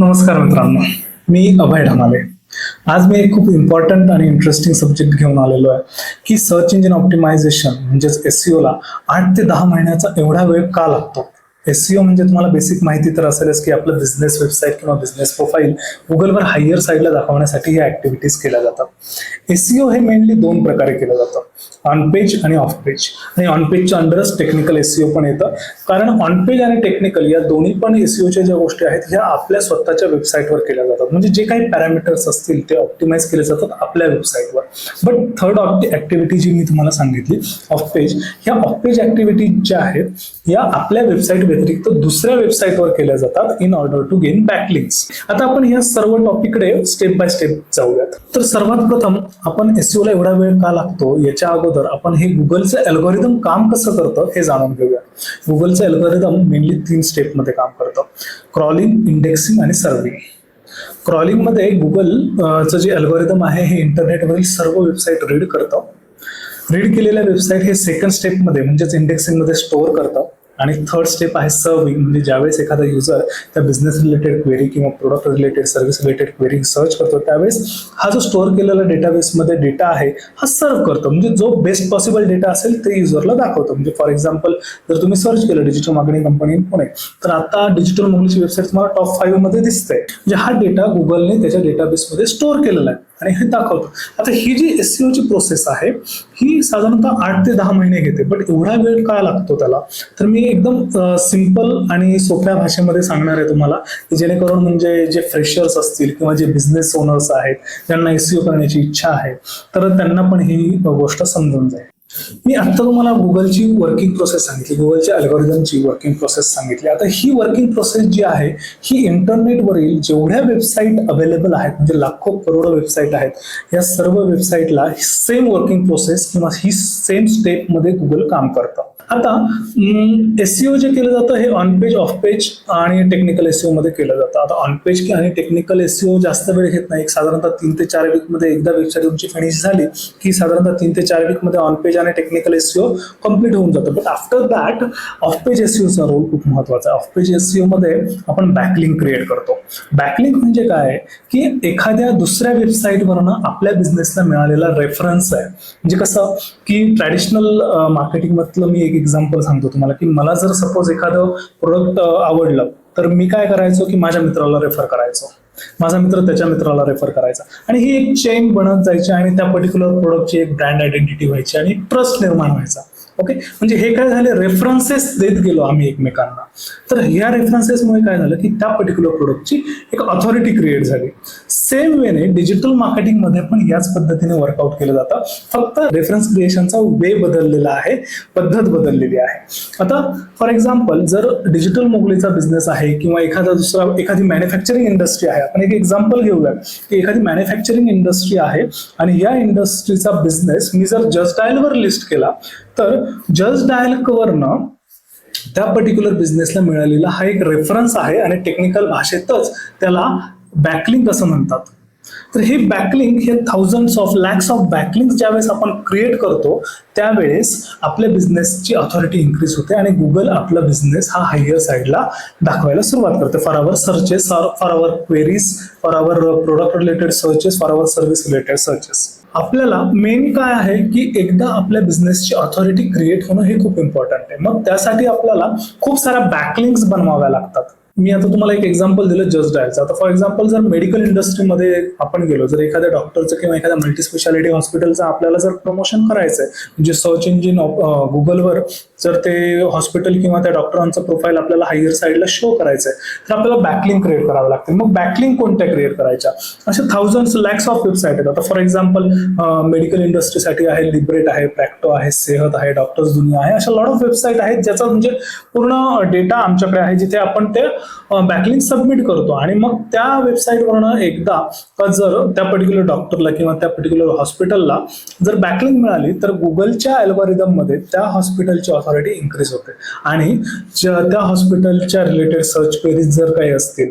नमस्कार मित्रांनो. मी अभय ढमाले आज मी एक खूप इम्पॉर्टंट आणि इंटरेस्टिंग सब्जेक्ट घेऊन आलेलो आहे की सर्च इंजिन ऑप्टिमायझेशन म्हणजेच एस ला आठ ते दहा महिन्याचा एवढा वेळ का लागतो? एसईओ म्हणजे तुम्हाला बेसिक माहिती तर असेलच की आपलं बिझनेस वेबसाईट किंवा बिझनेस प्रोफाईल गुगलवर हायर साईडला दाखवण्यासाठी ह्या ऍक्टिव्हिटीज केल्या जातात. एसईओ हे मेनली दोन प्रकारे केलं जातं. ऑन पेज आणि ऑफ पेज आणि ऑन पेजच्या अंडरच टेक्निकल एसईओ पण येतं. कारण ऑन पेज आणि टेक्निकल या दोन्ही पण एसईओच्या ज्या गोष्टी आहेत ह्या आपल्या स्वतःच्या वेबसाईटवर केल्या जातात. म्हणजे जे काही पॅरामीटर्स असतील ते ऑप्टिमाइज केले जातात आपल्या वेबसाईटवर बट थर्ड ऍक्टिव्हिटी जी मी तुम्हाला सांगितली ऑफ पेज ह्या ऑफ पेज ऍक्टिव्हिटी ज्या आहेत या आपल्या वेबसाईट व्यतिरिक्त दुसऱ्या वेबसाईटवर केल्या जातात in order to gain backlinks आता आपण या सर्व टॉपिककडे स्टेप बाय स्टेप जाऊयात. तर सर्वात प्रथम आपण एसओला ला एवढा वेळ का लागतो? याच्या अगोदर आपण हे गुगलचं अल्गोरिदम काम कसं करतं हे जाणून घेऊया गुगलचं अल्गोरिदम मेनली तीन स्टेपमध्ये काम करतं. क्रॉलिंग इंडेक्सिंग आणि सर्विंग क्रॉलिंगमध्ये गुगलचं जे अल्गोरिदम आहे हे इंटरनेटवरील सर्व वेबसाईट रीड करतं. रीड केलेल्या वेबसाईट हे सेकंड स्टेपमध्ये म्हणजेच इंडेक्सिंगमध्ये स्टोअर करतात आणि थर्ड स्टेप आहे सर्विंग म्हणजे ज्यावेळेस एखादा युजर त्या बिझनेस रिलेटेड क्वेरी किंवा product related service related query search करतो त्यावेळेस हा जो स्टोअर केलेला डेटाबेसमध्ये डेटा आहे हा सर्व करतो. म्हणजे जो बेस्ट पॉसिबल डेटा असेल ते युजरला दाखवतो. म्हणजे फॉर एक्झाम्पल जर तुम्ही सर्च केलं डिजिटल मार्केटिंग कंपनी पुणे तर आता डिजिटल मोगलीची वेबसाईट तुम्हाला टॉप फाईव्हमध्ये दिसते म्हणजे हा डेटा गुगलने त्याच्या डेटाबेसमध्ये स्टोअर केलेला आहे. आणि हे दाखवतो. आता ही जी एससीओ ची प्रोसेस आहे ही साधारणतः आठ ते दहा महिने घेते बट एवढा वेळ का लागतो त्याला? तर मी एकदम सिंपल आणि सोप्या भाषेमध्ये सांगणार आहे तुम्हाला की जेणेकरून म्हणजे जे फ्रेशर्स असतील किंवा जे बिझनेस ओनर्स आहेत ज्यांना एससीओ करण्याची इच्छा आहे तर त्यांना पण ही गोष्ट समजून जाईल. मी आता तुम्हाला गुगलची वर्किंग प्रोसेस सांगितली गुगलच्या अल्गोरिदमची वर्किंग प्रोसेस सांगितली. आता ही वर्किंग प्रोसेस जी आहे ही इंटरनेटवरील जेवढ्या वेबसाईट अवेलेबल आहेत म्हणजे लाखो करोडो वेबसाईट आहेत या सर्व वेबसाईटला सेम वर्किंग प्रोसेस किंवा ही सेम स्टेपमध्ये गुगल काम करतं. आता एसईओ जे केलं जातं हे ऑन पेज ऑफ पेज आणि टेक्निकल एसईओ मध्ये केलं जातं. आता ऑन पेज आणि टेक्निकल एसईओ जास्त वेळ घेत नाही. साधारणतः तीन ते चार वीकमध्ये एकदा वेबसाईट तुमची फिनिश झाली की साधारणतः तीन ते चार वीकमध्ये ऑन पेज आणि टेक्निकल एसईओ कंप्लीट होऊन जातं. But after that off page एसईओचा role खूप महत्त्वाचा आहे. ऑफ पेज एसईओ मध्ये आपण बॅकलिंक क्रिएट करतो. बॅकलिंक म्हणजे काय? की एखाद्या दुसऱ्या वेबसाईटवरनं आपल्या बिझनेसला मिळालेला रेफरन्स आहे. म्हणजे कसं? की ट्रॅडिशनल मार्केटिंग मधलं मी एक एक्झाम्पल सांगतो तुम्हाला की मला जर सपोज एखादं प्रोडक्ट आवडलं तर मी काय करायचो की माझ्या मित्राला रेफर करायचो. माझा मित्र त्याच्या मित्राला रेफर करायचा. आणि ही एक चेन बनत जायची आणि त्या पर्टिक्युलर प्रोडक्टची एक ब्रँड आयडेंटिटी व्हायची आणि ट्रस्ट निर्माण व्हायचा. ओके म्हणजे हे काय झाले? रेफरन्सेस देत गेलो आम्ही एकमेकांना. तर ह्या रेफरन्सेसमुळे काय झालं की त्या पर्टिक्युलर प्रोडक्टची एक ऑथॉरिटी क्रिएट झाली. सेम वेने डिजिटल मार्केटिंगमध्ये पण याच पद्धतीने वर्कआउट केलं जातं. फक्त रेफरन्स क्रिएशनचा वे बदललेला आहे पद्धत बदललेली आहे. आता फॉर एक्झाम्पल जर डिजिटल मोगलीचा बिझनेस आहे किंवा एखादा दुसरा एखादी मॅन्युफॅक्चरिंग इंडस्ट्री आहे. आपण एक एक्झाम्पल घेऊया की एखादी मॅन्युफॅक्चरिंग इंडस्ट्री आहे आणि या इंडस्ट्रीचा बिझनेस मी जर जस्ट डायलवर लिस्ट केला तर जस्ट डायल कवरनं त्या पर्टिक्युलर बिझनेसला मिळालेला हा एक रेफरन्स आहे आणि टेक्निकल भाषेतच त्याला बॅकलिंक असं म्हणतात. तर हे बॅकलिंक हे thousands of lakhs of backlink ज्यावेळेस आपण क्रिएट करतो त्यावेळेस आपल्या बिझनेसची ऑथॉरिटी इन्क्रीज होते आणि गुगल आपला बिझनेस हा हायर साईडला दाखवायला सुरुवात करते. For our searches for our queries for our product related searches for our service related searches आपल्याला मेन काय आहे की एकदा आपल्या बिझनेसची ऑथॉरिटी क्रिएट होणं हे खूप इम्पॉर्टंट आहे. मग त्यासाठी आपल्याला खूप साऱ्या बॅकलिंक्स बनवाव्या लागतात. मी आता तुम्हाला एक एक्झाम्पल दिलं जस्ट डायचं आता फॉर एक्झाम्पल जर मेडिकल इंडस्ट्रीमध्ये आपण गेलो जर एखाद्या डॉक्टरचं किंवा एखाद्या मल्टी स्पेशालिटी हॉस्पिटलचं आपल्याला जर प्रमोशन करायचं आहे म्हणजे सर्च इंजिन गुगलवर जर ते हॉस्पिटल किंवा त्या डॉक्टरांचं प्रोफाईल आपल्याला हायर साईडला शो करायचं आहे तर आपल्याला बॅकलिंग क्रिएट करावं लागते. मग बॅकलिंग कोणत्या क्रिएट करायच्या? असे थाउजंड्स लॅक्स ऑफ वेबसाईट आहेत. आता फॉर एक्झाम्पल मेडिकल इंडस्ट्रीसाठी आहे लिब्रेट आहे प्रॅक्टो आहे सेहत आहे डॉक्टर्स दुनिया आहे अशा लॉट ऑफ वेबसाईट आहेत ज्याचा म्हणजे पूर्ण डेटा आमच्याकडे आहे जिथे आपण ते बॅकलिंग सबमिट करतो. आणि मग त्या वेबसाईटवरनं एकदा का जर त्या पर्टिक्युलर डॉक्टरला किंवा त्या पर्टिक्युलर हॉस्पिटलला जर बॅकलिंग मिळाली तर गुगलच्या अल्गोरिदममध्ये त्या हॉस्पिटलच्या ऑथॉरिटी इन्क्रीज होते. आणि त्या हॉस्पिटलच्या रिलेटेड सर्च क्वेरीज जर काही असतील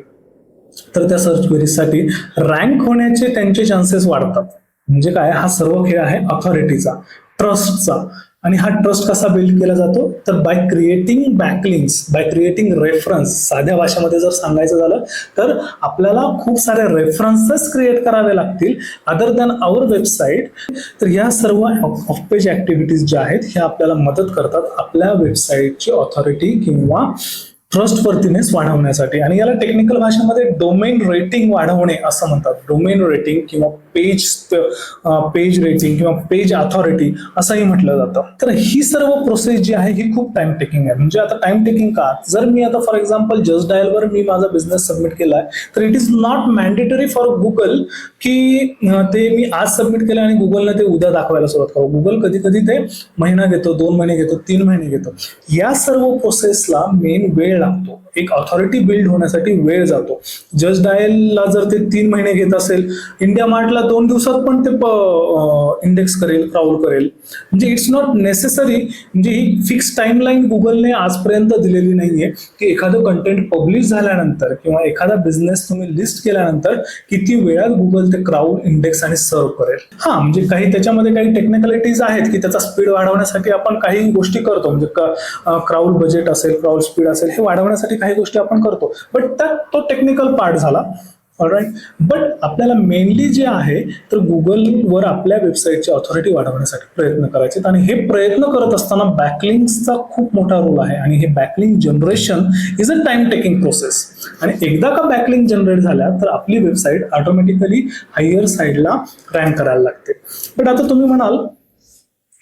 तर त्या सर्च क्वेरीजसाठी रँक होण्याचे त्यांचे चान्सेस वाढतात. म्हणजे काय? हा सर्व खेळ आहे ऑथॉरिटीचा ट्रस्टचा आणि हा ट्रस्ट कसा बिल्ड केला जातो? तर by creating backlinks by creating reference साध्या भाषेमध्ये जर सांगायचं झालं तर आपल्याला खूप सारे रेफरन्सेस क्रिएट करावे लागतील. अदर दॅन आवर वेबसाईट तर या सर्व ऑफ पेज ऍक्टिव्हिटीज ज्या आहेत ह्या आपल्याला मदत करतात आपल्या वेबसाईटची ऑथॉरिटी किंवा ट्रस्ट वर्थिनेस वाढवण्यासाठी. आणि याला टेक्निकल भाषेमध्ये डोमेन रेटिंग वाढवणे असं म्हणतात. डोमेन रेटिंग किंवा पेज पेज रेटिंग किंवा पेज अथॉरिटी असंही म्हटलं जातं. तर ही सर्व प्रोसेस जी आहे ही खूप टाइम टेकिंग आहे. म्हणजे आता टाइम टेकिंग का? जर मी आता फॉर एक्झाम्पल जस्ट डायलवर मी माझा बिझनेस सबमिट केलाय तर it is not mandatory for Google की ते मी आज सबमिट केलं आणि गुगलने ते उद्या दाखवायला सुरुवात करू. गुगल कधी कधी ते महिना घेतो दोन महिने घेतो तीन महिने घेतो. या सर्व प्रोसेसला मेन वेळ लागतो. एक ऑथॉरिटी बिल्ड होण्यासाठी वेळ जातो. जज डायलला जर ते तीन महिने घेत असेल इंडिया मार्टला दोन दिवसात पण ते इंडेक्स करेल क्राऊल करेल. म्हणजे इट्स नॉट नेसेसरी म्हणजे ही फिक्स टाईमलाईन गुगलने आजपर्यंत दिलेली नाहीये की एखादं कंटेंट पब्लिश झाल्यानंतर किंवा एखादा बिझनेस तुम्ही लिस्ट केल्यानंतर किती वेळात गुगल ते क्राऊड इंडेक्स आणि सर्व करेल. हा म्हणजे काही त्याच्यामध्ये काही टेक्निकॅलिटीज आहेत की त्याचा स्पीड वाढवण्यासाठी आपण काही गोष्टी करतो. म्हणजे क्राऊड बजेट असेल क्राऊड स्पीड असेल हे वाढवण्यासाठी काही गोष्टी आपण करतो. बट त्यात तो टेक्निकल पार्ट झाला. राईट बट आपल्याला मेनली जे आहे तर गुगलवर आपल्या वेबसाईटची ऑथॉरिटी वाढवण्यासाठी प्रयत्न करायचे आणि हे प्रयत्न करत असताना बॅकलिंगचा खूप मोठा रोल आहे. आणि हे backlink generation is a time taking process आणि एकदा का बॅकलिंग जनरेट झाल्या तर आपली वेबसाईट ऑटोमॅटिकली हायर साईडला रँक करायला लागते. बट आता तुम्ही म्हणाल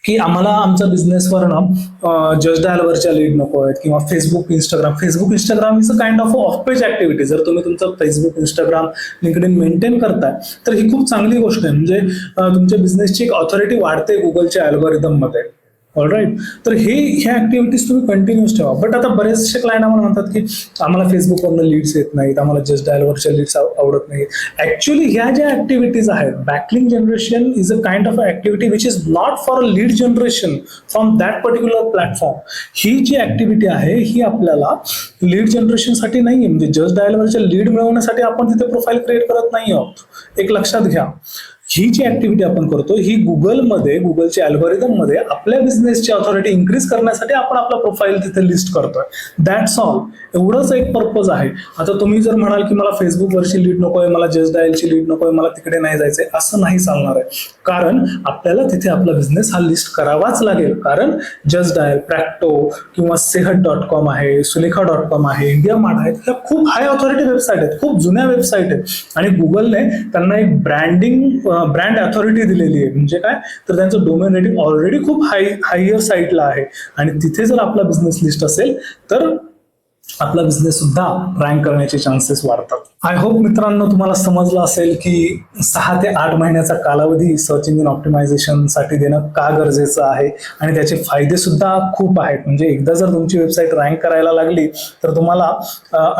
की आम्हाला आमचा बिझनेसवर ना जस्ट डायलवरच्या लीड नको आहेत किंवा Facebook Instagram Facebook Instagram is a kind of of page activity जर तुम्ही तुमचं फेसबुक इंस्टाग्राम लिंकडिन मेंटेन करताय तर ही खूप चांगली गोष्ट आहे. म्हणजे तुमच्या बिझनेसची एक ऑथॉरिटी वाढते गुगलच्या अल्गोरिदम ऑल राईट तर हे ह्या ऍक्टिव्हिटीज तुम्ही कंटिन्यूस ठेवा. बट आता बरेचसे क्लायंट आम्हाला म्हणतात की आम्हाला फेसबुकवरनं लीड्स येत नाहीत. आम्हाला जस्ट डायलवरच्या लीड्स आवडत नाहीत. ऍक्च्युली ह्या ज्या ऍक्टिव्हिटीज आहेत backlink generation is a kind of activity which is not for a lead generation from that particular platform ही जी ऍक्टिव्हिटी आहे ही आपल्याला लीड जनरेशनसाठी नाही आहे म्हणजे जस्ट डायलवरच्या लीड मिळवण्यासाठी आपण तिथे प्रोफाईल क्रिएट करत नाही आहोत एक लक्षात घ्या. ही जी ऍक्टिव्हिटी आपण करतो ही गुगलमध्ये गुगलच्या अल्गोरिदममध्ये आपल्या बिझनेसची ऑथॉरिटी इन्क्रीज करण्यासाठी आपण आपला प्रोफाईल तिथे लिस्ट करतोय. दॅट्स ऑल एवढंच एक पर्पज आहे. आता तुम्ही जर म्हणाल की मला फेसबुकवरची लीड नकोय मला जस्ट डायलची लीड नकोय मला तिकडे नाही जायचंय असं नाही चालणार आहे. कारण आपल्याला तिथे आपला बिझनेस हा लिस्ट करावाच लागेल. कारण जस्ट डायल प्रॅक्टो किंवा सेहत डॉट कॉम आहे सुलेखा डॉट कॉम आहे इंडिया मार्ट आहेत ह्या खूप हाय ऑथॉरिटी वेबसाईट आहेत खूप जुन्या वेबसाईट आहेत. आणि गुगलने त्यांना एक ब्रँडिंग ब्रँड अथॉरिटी दिलेली आहे. म्हणजे काय? तर त्यांचं डोमेन रेटिंग ऑलरेडी खूप हाय हायर साईटला आहे. आणि तिथे जर आपला बिझनेस लिस्ट असेल तर आपला बिझनेस सुद्धा रँक करण्याचे चान्सेस वाढतात. आय होप मित्रांनो तुम्हाला समजलं असेल की सहा ते आठ महिन्याचा कालावधी सर्च इंजिन ऑप्टिमायझेशनसाठी देणं का गरजेचं आहे? आणि त्याचे फायदे सुद्धा खूप आहेत. म्हणजे एकदा जर तुमची वेबसाईट रँक करायला लागली तर तुम्हाला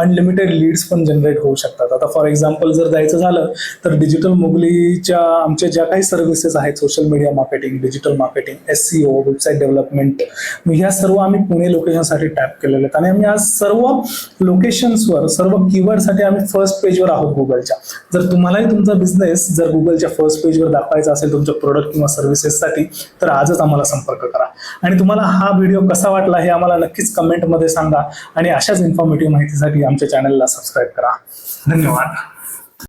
अनलिमिटेड लीड्स पण जनरेट होऊ शकतात. आता फॉर एक्झाम्पल जर जायचं झालं तर डिजिटल मोगलीच्या आमच्या ज्या काही सर्व्हिसेस आहेत social media marketing digital marketing S C O website development ह्या सर्व आम्ही पुणे लोकेशनसाठी टॅप केलेले आहेत. आणि आम्ही आज सर्व सर्व लोकेशन्सवर सर्व कीवर्डसाठी आम्ही फर्स्ट पेजवर आहोत गुगलच्या जर तुम्हालाही तुमचा बिझनेस जर गुगलच्या फर्स्ट पेजवर दाखवायचा असेल तुमच्या प्रोडक्ट किंवा सर्व्हिसेससाठी तर आजच आम्हाला संपर्क करा. आणि तुम्हाला हा व्हिडिओ कसा वाटला हे आम्हाला नक्कीच कमेंटमध्ये सांगा आणि अशाच इन्फॉर्मेटिव्ह माहितीसाठी आमच्या चॅनलला सबस्क्राईब करा. धन्यवाद.